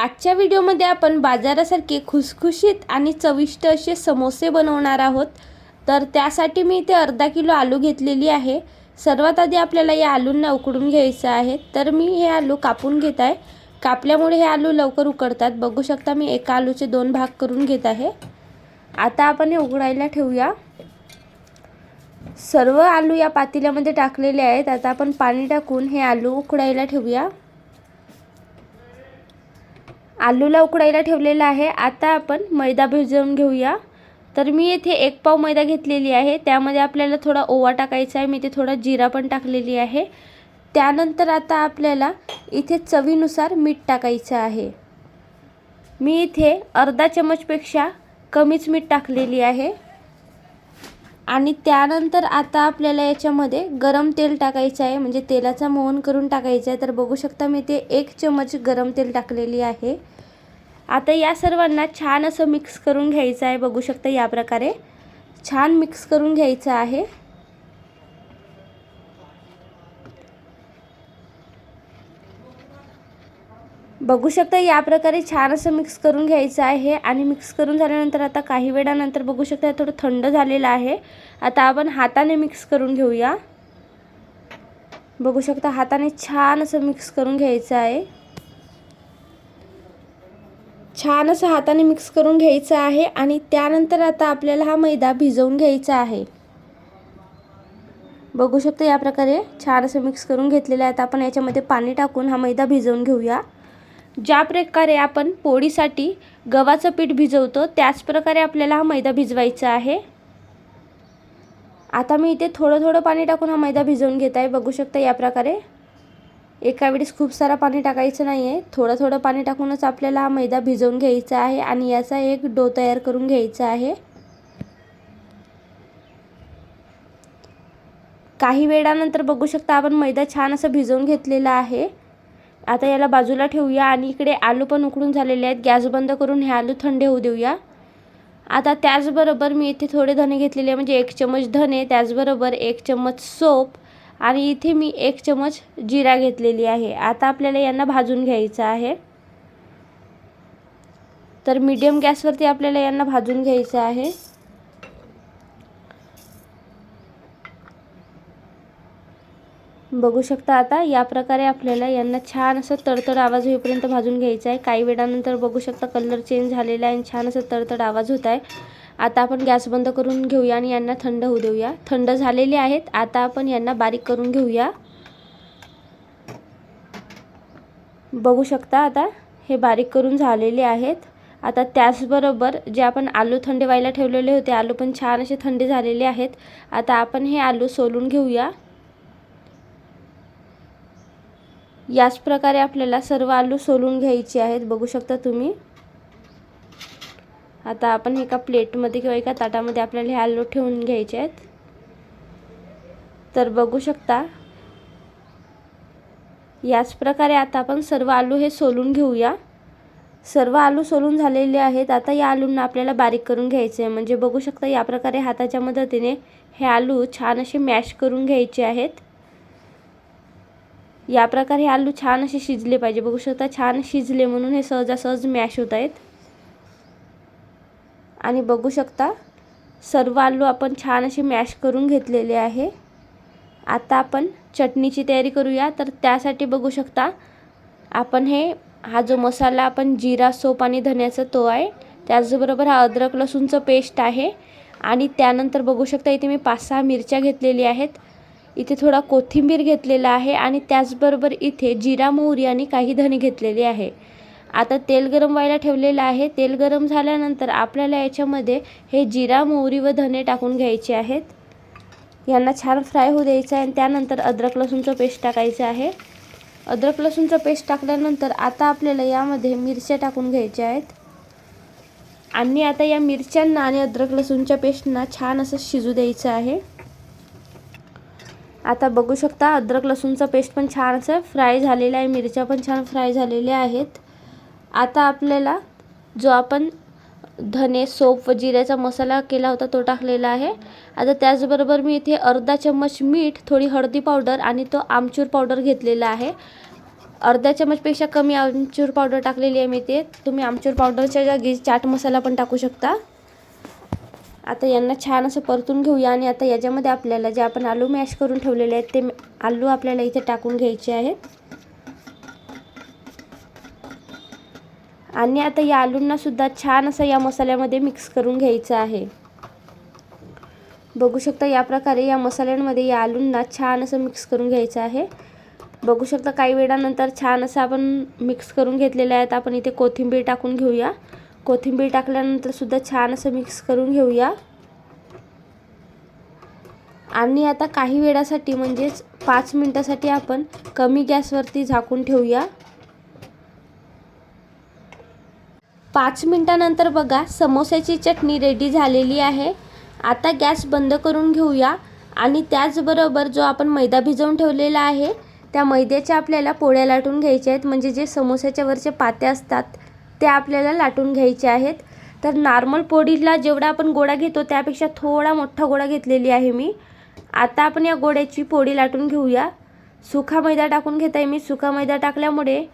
आजच्या व्हिडिओमध्ये आपण बाजारासारखे खुसखुशीत आणि चविष्ट असे समोसे बनवणार आहोत. तर त्यासाठी मी इथे अर्धा किलो आलू घेतलेली आहे. सर्वात आधी आपल्याला या आलूंना उकडून घ्यायचं आहे. तर मी हे आलू कापून घेत आहे. कापल्यामुळे हे आलू लवकर उकडतात. बघू शकता मी एका आलूचे दोन भाग करून घेत आहे. आता आपण हे उकडायला ठेवूया. सर्व आलू या पातेल्यामध्ये टाकलेले आहेत. आता आपण पाणी टाकून हे आलू उकडायला ठेवूया. आलूला उकडायला ठेवलेला आहे. आता आपण मैदा भिजवून घेऊया. तर मी येथे एक पाव मैदा घेतलेली आहे. त्यामध्ये आपल्याला थोडा ओवा टाकायचा आहे. मी इथे थोडा जिरा पण टाकलेली आहे. त्यानंतर आता आपल्याला इथे चवीनुसार मीठ टाकायचं आहे. मी इथे अर्धा चमचपेक्षा कमीच मीठ टाकलेली आहे. आणि त्यानंतर आता आपल्याला याच्यामध्ये गरम तेल टाकायचं आहे. म्हणजे तेलाचा मोहन करून टाकायचं आहे. तर बघू शकता मी ते एक चमच गरम तेल टाकलेली आहे. आता या सर्वांना छान असं मिक्स करून घ्यायचं आहे. बघू शकता या प्रकारे छान मिक्स करून घ्यायचं आहे. बघू शकता या प्रकारे छान असं मिक्स करून घ्यायचं आहे. आणि मिक्स करून झाल्यानंतर आता काही वेळानंतर बघू शकता थोडं थंड झालेलं आहे. आता आपण हाताने मिक्स करून घेऊया. बघू शकता हाताने छान असं मिक्स करून घ्यायचं आहे. छान असं हाताने मिक्स करून घ्यायचं आहे आणि त्यानंतर आता आपल्याला हा मैदा भिजवून घ्यायचा आहे. बघू शकता या प्रकारे छान असं मिक्स करून घेतलेलं आहे. आता आपण याच्यामध्ये पाणी टाकून हा मैदा भिजवून घेऊया. ज्या प्रकारे आपण पोळीसाठी गव्हाचं पीठ भिजवतो त्याच प्रकारे आपल्याला हा मैदा भिजवायचा आहे. आता मी इथे थोडं थोडं पाणी टाकून हा मैदा भिजवून घेत आहे. बघू शकता या प्रकारे. एका वेळेस खूप सारा पाणी टाकायचं नाही आहे थोडं थोडं पाणी टाकूनच आपल्याला हा मैदा भिजवून घ्यायचा आहे आणि याचा एक डो तयार करून घ्यायचा आहे. काही वेळानंतर बघू शकता आपण मैदा छान असं भिजवून घेतलेला आहे. आता याला बाजूला ठेवूया आणि इकडे आलू पण उकडून झालेले आहेत. गॅस बंद करून हे आलू थंड होऊ देऊया. आता त्याचबरोबर मी इथे थोडे धने घेतलेले म्हणजे एक चमच धने त्याचबरोबर एक चमच सोप आणि इथे मी एक चमच जिरा घेतलेली आहे. आता आपल्याला यांना भाजून घ्यायचं आहे. तर मीडियम गॅसवरती आपल्याला यांना भाजून घ्यायचं आहे. बघू शकता आता. या प्रकारे आपल्याला यांना छान असं तडतड आवाज होईपर्यंत भाजून घ्यायचं आहे. काही वेळानंतर बघू शकता कलर चेंज झालेला आहे आणि छान असं तडतड आवाज होत आहे. आता आपण गॅस बंद करून घेऊया आणि यांना थंड होऊ देऊया. थंड झालेले आहेत. आता आपण यांना बारीक करून घेऊया. बघू शकता आता हे बारीक करून झालेले आहेत. आता त्याचबरोबर जे आपण आलू थंडे व्हायला ठेवलेले होते आलू पण छान असे थंडे झालेले आहेत. आता आपण हे आलू सोलून घेऊया. याच प्रकारे आपल्याला सर्व आलू सोलून घ्यायचे आहेत. बघू शकता तुम्ही. आता आपण एका प्लेटमध्ये किंवा एका ताटामध्ये आपल्याला हे आलू ठेवून घ्यायचे आहेत. तर बघू शकता याच प्रकारे आता आपण सर्व आलू हे सोलून घेऊया. सर्व आलू सोलून झालेले आहेत. आता या आलूंना आपल्याला बारीक करून घ्यायचे आहे. म्हणजे बघू शकता या प्रकारे हाताच्या मदतीने हे आलू छान असे मॅश करून घ्यायचे आहेत. या प्रकारे आलू छान असे शिजले पाहिजे. बघू शकता छान शिजले म्हणून हे सहजासहज मॅश होत आहेत. आणि बघू शकता सर्व आलू आपण छान असे मॅश करून घेतलेले आहे. आता आपण चटणीची तयारी करूया. तर त्यासाठी बघू शकता आपण हे हा जो मसाला आपण जिरा सोप आणि धन्याचा तो आहे त्याचबरोबर हा अद्रक लसूणचं पेस्ट आहे. आणि त्यानंतर बघू शकता इथे मी पाच सहा मिरच्या घेतलेली आहेत. इथे थोडा कोथिंबीर घेतलेला आहे आणि त्याचबरोबर इथे जिरा मोहरी आणि काही धने घेतलेले आहे. आता तेल गरम व्हायला ठेवलेलं आहे. तेल गरम झाल्यानंतर आपल्याला याच्यामध्ये हे जिरा मोहरी व धने टाकून घ्यायचे आहेत. यांना छान फ्राय होऊ द्यायचं आहे आणि त्यानंतर अद्रक लसूणचं पेस्ट टाकायचं आहे. अद्रक लसूणचं पेस्ट टाकल्यानंतर आता आपल्याला यामध्ये मिरच्या टाकून घ्यायच्या आहेत. आणि आता या मिरच्यांना आणि अद्रक लसूणच्या पेस्टना छान असं शिजू द्यायचं आहे. आता बघू शकता अद्रक लसूणचा पेस्ट पण छान असं फ्राय झालेला आहे मिरच्या पण छान फ्राय झालेल्या आहेत. आता आपल्याला जो आपण धने सोप व जिऱ्याचा मसाला केला होता तो टाकलेला आहे. आता त्याचबरोबर मी इथे अर्धा चम्मच मीठ थोडी हळदी पावडर आणि तो आमचूर पावडर घेतलेला आहे. अर्धा चम्मचपेक्षा कमी आमचूर पावडर टाकलेली आहे मी ते तुम्ही आमचूर पावडरच्या जागी चाट मसाला पण टाकू शकता. आता यांना छान असं परतून घेऊया आणि आता याच्यामध्ये आपल्याला जे आपण आलू मॅश करून ठेवलेले आहेत ते आलू आपल्याला इथे टाकून घ्यायचे आहेत. आणि आता या आलूंना सुद्धा छान असं या मसाल्यामध्ये मिक्स करून घ्यायचं आहे. बघू शकता या प्रकारे या मसाल्यांमध्ये या आलूंना छान असं मिक्स करून घ्यायचं आहे. बघू शकता काही वेळानंतर छान असं आपण मिक्स करून घेतलेलं आहे आपण इथे कोथिंबीर टाकून घेऊया. कोथिंबीर टाकल्यानंतर सुद्धा छान असं मिक्स करून घेऊया. आणि आता काही वेळासाठी म्हणजेच पाच मिनटासाठी आपण कमी गॅसवरती झाकून ठेवूया. पाच मिनटानंतर बघा समोस्याची चटणी रेडी झालेली आहे. आता गॅस बंद करून घेऊया आणि त्याचबरोबर जो आपण मैदा भिजवून ठेवलेला आहे त्या मैद्याच्या आपल्याला पोळ्या लाटून घ्यायच्या आहेत. म्हणजे जे समोस्याच्या वरचे पात्या असतात ते आपल्याला लाटून घ्यायचे आहेत. तर नॉर्मल पोळीला जेवढा आपण गोळा घेतो त्यापेक्षा थोडा मोठा गोळा घेतलेली आहे मी. आता आपण या गोळ्याची पोळी लाटून घेऊया. सुखा मैदा टाकून घेत आहे मी. सुका मैदा टाकल्यामुळे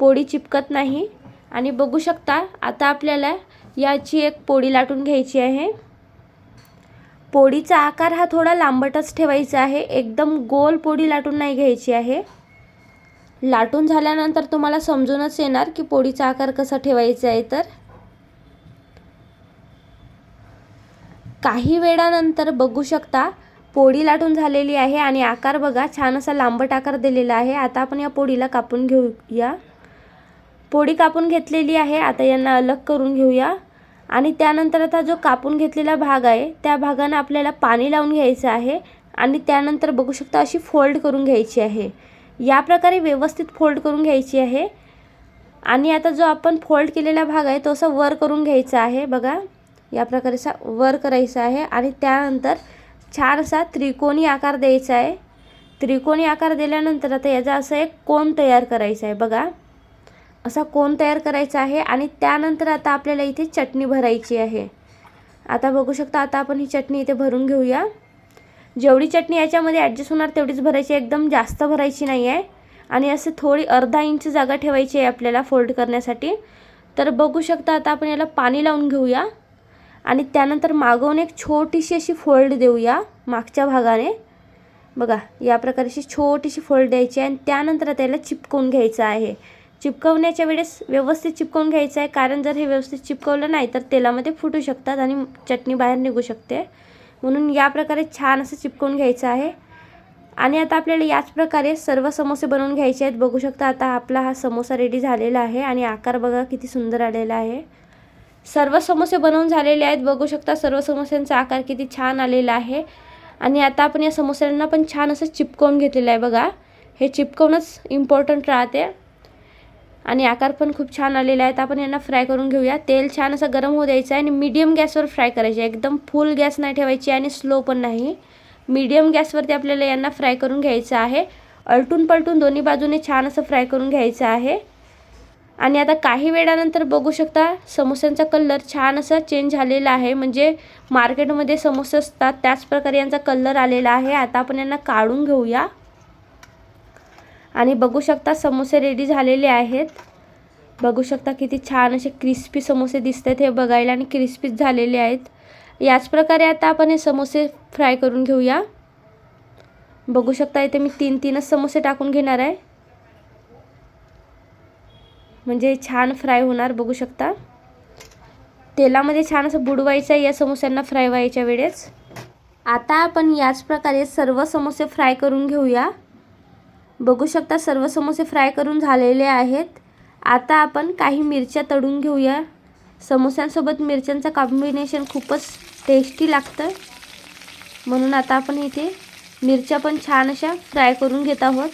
पोळी चिपकत नाही. आणि बघू शकता आता आपल्याला याची एक पोळी लाटून घ्यायची आहे. पोळीचा आकार हा थोडा लांबटच ठेवायचा आहे. एकदम गोल पोळी लाटून नाही घ्यायची आहे. लाटून झाल्यानंतर तुम्हाला समजूनच येणार की पोळीचा आकार कसा ठेवायचा आहे तर. काही वेळानंतर बघू शकता पोळी लाटून झालेली आहे आणि आकार बघा छान असा लांबट आकार दिलेला आहे. आता आपण या पोळीला कापून घेऊया. पोळी कापून घेतलेली आहे आता यांना अलग करून घेऊया. आणि त्यानंतर आता जो कापून घेतलेला भाग आहे त्या भागानं आपल्याला पाणी लावून घ्यायचं आहे. आणि त्यानंतर बघू शकता अशी फोल्ड करून घ्यायची आहे. या प्रकारे व्यवस्थित फोल्ड करून घ्यायची आहे. आणि आता जो आपण फोल्ड केलेला भाग आहे तो असा वर करून घ्यायचा आहे. बघा या प्रकारेचा वर करायचा आहे. आणि त्यानंतर छान असा त्रिकोणी आकार द्यायचा आहे. त्रिकोणी आकार दिल्यानंतर आता याचा असा एक कोण तयार करायचा आहे. बघा असा कोण तयार करायचा आहे. आणि त्यानंतर आता आपल्याला इथे चटणी भरायची आहे. आता बघू शकता आता आपण ही चटणी इथे भरून घेऊया. जेवढी चटणी याच्यामध्ये ॲडजस्ट होणार तेवढीच भरायची. एकदम जास्त भरायची नाही आहे आणि असे थोडी अर्धा इंच जागा ठेवायची आहे आपल्याला फोल्ड करण्यासाठी. तर बघू शकता आता आपण याला पाणी लावून घेऊया. आणि त्यानंतर मागवून एक छोटीशी अशी फोल्ड देऊया मागच्या भागाने. बघा या प्रकारची छोटीशी फोल्ड द्यायची आहे. आणि त्यानंतर त्याला चिपकवून घ्यायचं आहे. चिपकवण्याच्या वेळेस व्यवस्थित चिपकवून घ्यायचं आहे. कारण जर हे व्यवस्थित चिपकवलं नाही तर तेलामध्ये फुटू शकतात आणि चटणी बाहेर निघू शकते. म्हणून या प्रकारे छान असं चिपकवून घ्यायचं आहे. आणि आता आपल्याला याच प्रकारे सर्व समोसे बनवून घ्यायचे आहेत. बघू शकता आता आपला हा समोसा रेडी झालेला आहे आणि आकार बघा किती सुंदर आलेला आहे. सर्व समोसे बनवून झालेले आहेत. बघू शकता सर्व समोस्यांचा आकार किती छान आलेला आहे. आणि आता आपण या समोस्यांना पण छान असं चिपकवून घेतलेलं आहे बघा. हे चिपकवणंच इम्पॉर्टंट राहते. आणि आकार पण खूप छान आलेला आहे तर आपण यांना फ्राय करून घेऊया. तेल छान असं गरम होऊ द्यायचं आहे आणि मीडियम गॅसवर फ्राय करायचे एकदम फुल गॅस नाही ठेवायची आणि स्लो पण नाही. मीडियम गॅसवरती आपल्याला यांना फ्राय करून घ्यायचं आहे. अलटून पलटून दोन्ही बाजूने छान असं फ्राय करून घ्यायचं आहे. आणि आता काही वेळानंतर बघू शकता समोस्यांचा कलर छान असा चेंज झालेला आहे. म्हणजे मार्केटमध्ये समोसे असतात त्याच प्रकारे यांचा कलर आलेला आहे. आता आपण यांना काढून घेऊया. आणि बघू शकता समोसे रेडी झालेले आहेत. बघू शकता किती छान असे क्रिस्पी समोसे दिसत आहेत हे बघायला आणि क्रिस्पीच झालेले आहेत. याच प्रकारे आता आपण हे समोसे फ्राय करून घेऊया. बघू शकता इथे मी तीन तीनच समोसे टाकून घेणार आहे. म्हणजे छान फ्राय होणार बघू शकता. तेलामध्ये छान असं बुडवायचं आहे या समोस्यांना फ्राय व्हायच्या वेळेस. आता आपण याच प्रकारे सर्व समोसे फ्राय करून घेऊया. बघू शकता सर्व समोसे फ्राय करून झालेले आहेत. आता आपण काही मिरच्या तळून घेऊया. समोस्यांसोबत मिरच्यांचं कॉम्बिनेशन खूपच टेस्टी लागतं म्हणून आता आपण इथे मिरच्या पण छान अशा फ्राय करून घेत आहोत.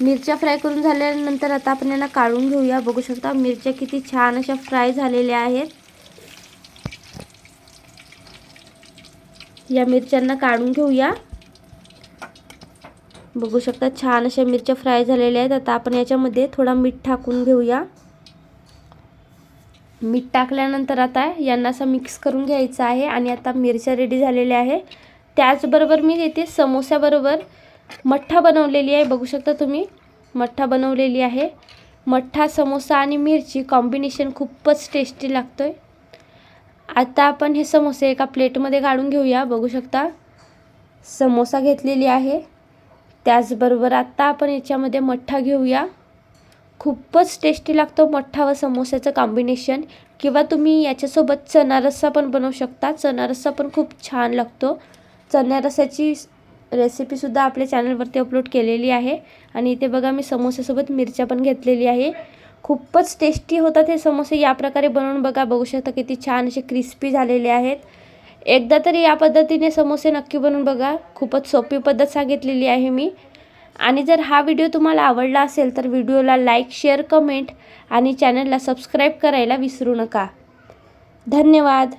मिरच्या फ्राय करून झाल्यानंतर आता आपण यांना काढून घेऊया. बघू शकता मिरच्या किती छान अशा फ्राय झालेल्या आहेत. या मिरच्यांना काढून घेऊया. बघू शकता छान अशा मिरच्या फ्राय झालेल्या आहेत. आता आपण याच्यामध्ये थोडा मीठ टाकून घेऊया. मीठ टाकल्यानंतर आता यांना असं मिक्स करून घ्यायचं आहे आणि आता मिरच्या रेडी झालेल्या आहे त्याचबरोबर मी येथे समोस्याबरोबर मठ्ठा बनवलेली आहे. बघू शकता तुम्ही मठ्ठा बनवलेली आहे. मठ्ठा समोसा आणि मिरची कॉम्बिनेशन खूपच टेस्टी लागतो आहे आता आपण हे समोसे एका प्लेटमध्ये काढून घेऊया. बघू शकता समोसा घेतलेली आहे. त्याचबरोबर आत्ता आपण याच्यामध्ये मठ्ठा घेऊया. खूपच टेस्टी लागतो मठ्ठा व समोस्याचं कॉम्बिनेशन किंवा तुम्ही याच्यासोबत चना रस्सा पण बनवू शकता. चणारस्सा पण खूप छान लागतो. चण्या रस्साची रेसिपीसुद्धा आपल्या चॅनलवरती अपलोड केलेली आहे. आणि इथे बघा मी समोस्यासोबत मिरच्या पण घेतलेली आहे. खूपच टेस्टी होतात हे समोसे. या प्रकारे बनवून बघा बघू शकता किती छान असे क्रिस्पी झालेले आहेत. एकदा तरी या पद्धतीने समोसे नक्की बनवून बघा. खूपच सोपी पद्धत सांगितलेली आहे मी. आणि जर हा व्हिडिओ तुम्हाला आवडला असेल तर व्हिडिओला लाईक शेअर कमेंट आणि चॅनलला सबस्क्राईब करायला विसरू नका. धन्यवाद.